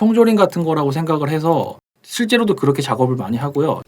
통조림 같은 거라고 생각을 해서 실제로도 그렇게 작업을 많이 하고요.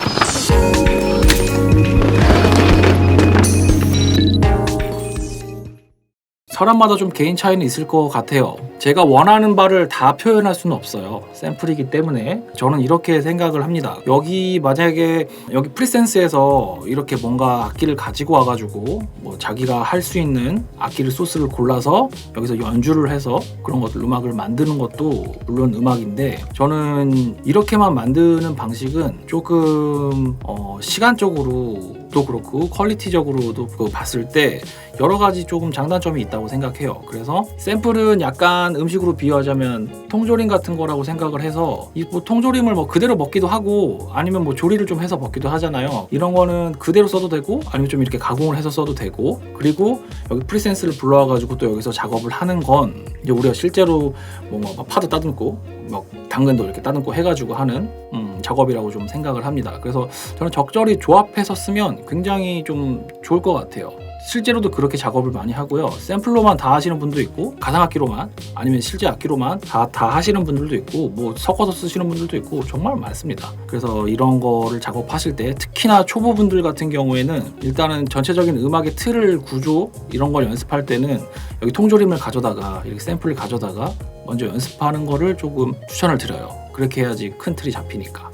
사람마다 좀 개인 차이는 있을 것 같아요. 제가 원하는 바를 다 표현할 수는 없어요. 샘플이기 때문에 저는 이렇게 생각을 합니다. 여기 만약에 여기 프리센스에서 이렇게 뭔가 악기를 가지고 와가지고 뭐 자기가 할 수 있는 악기를 소스를 골라서 여기서 연주를 해서 그런 것들 음악을 만드는 것도 물론 음악인데 저는 이렇게만 만드는 방식은 조금 어, 시간적으로 도 그렇고 퀄리티적으로도 그 봤을 때 여러 가지 조금 장단점이 있다고 생각해요. 그래서 샘플은 약간 음식으로 비유하자면 통조림 같은 거라고 생각을 해서 이 뭐 통조림을 뭐 그대로 먹기도 하고 아니면 뭐 조리를 좀 해서 먹기도 하잖아요. 이런 거는 그대로 써도 되고 아니면 좀 이렇게 가공을 해서 써도 되고 그리고 여기 프리센스를 불러와 가지고 또 여기서 작업을 하는 건 이제 우리가 실제로 뭐막 파도 따듬고 막 당근도 이렇게 따듬고 해가지고 하는 음, 작업이라고 좀 생각을 합니다. 그래서 저는 적절히 조합해서 쓰면 굉장히 좀 좋을 것 같아요. 실제로도 그렇게 작업을 많이 하고요. 샘플로만 다 하시는 분도 있고 가상악기로만 아니면 실제 악기로만 다, 다 하시는 분들도 있고 뭐 섞어서 쓰시는 분들도 있고 정말 많습니다. 그래서 이런 거를 작업하실 때 특히나 초보분들 같은 경우에는 일단은 전체적인 음악의 틀을 구조 이런 걸 연습할 때는 여기 통조림을 가져다가 이렇게 샘플을 가져다가 먼저 연습하는 거를 조금 추천을 드려요. 그렇게 해야지 큰 틀이 잡히니까.